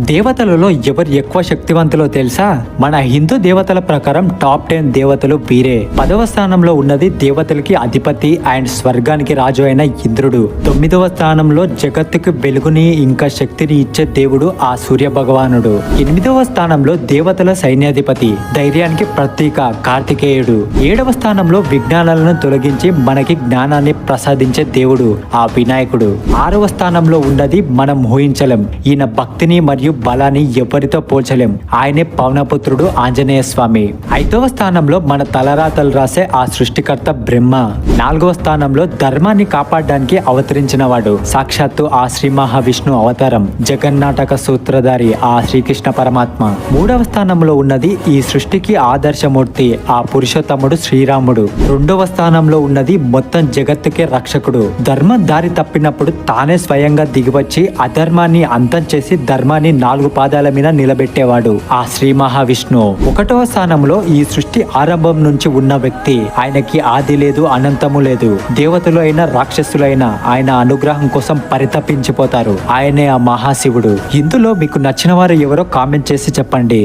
దేవతలలో ఎవరు ఎక్కువ శక్తివంతులో తెలుసా? మన హిందూ దేవతల ప్రకారం టాప్ టెన్ దేవతలు వీరే. పదవ స్థానంలో ఉన్నది దేవతలకి అధిపతి అండ్ స్వర్గానికి రాజు అయిన ఇంద్రుడు. తొమ్మిదవ స్థానంలో జగత్తుకు వెలుగుని ఇంకా శక్తిని ఇచ్చే దేవుడు ఆ సూర్య భగవానుడు. ఎనిమిదవ స్థానంలో దేవతల సైన్యాధిపతి ధైర్యానికి ప్రతీక కార్తికేయుడు. ఏడవ స్థానంలో విజ్ఞానాలను తొలగించి మనకి జ్ఞానాన్ని ప్రసాదించే దేవుడు ఆ వినాయకుడు. ఆరవ స్థానంలో ఉన్నది మనం ఊహించలేం. ఈయన భక్తిని మరియు బలాన్ని ఎవరితో పోల్చలేం. ఆయనే పవనపుత్రుడు ఆంజనేయ స్వామి. ఐదవ స్థానంలో మన తలరాతలు రాసే ఆ సృష్టికర్త బ్రహ్మ. నాలుగవ స్థానంలో ధర్మాన్ని కాపాడడానికి అవతరించిన వాడు సాక్షాత్తు ఆ శ్రీ మహావిష్ణు అవతారం జగన్నాటక సూత్రధారి ఆ శ్రీకృష్ణ పరమాత్మ. మూడవ స్థానంలో ఉన్నది ఈ సృష్టికి ఆదర్శమూర్తి ఆ పురుషోత్తముడు శ్రీరాముడు. రెండవ స్థానంలో ఉన్నది మొత్తం జగత్తుకే రక్షకుడు. ధర్మం దారి తప్పినప్పుడు తానే స్వయంగా దిగివచ్చి అధర్మాన్ని అంతం చేసి ధర్మాన్ని నాలుగు పాదాల మీద నిలబెట్టేవాడు. ఆ శ్రీ మహావిష్ణు. ఒకటవ స్థానంలో ఈ సృష్టి ఆరంభం నుంచి ఉన్న వ్యక్తి. ఆయనకి ఆది లేదు అనంతము లేదు. దేవతలు అయినా రాక్షసులైనా ఆయన అనుగ్రహం కోసం పరితపించిపోతారు. ఆయనే ఆ మహాశివుడు. ఇందులో మీకు నచ్చిన వారు ఎవరో కామెంట్ చేసి చెప్పండి.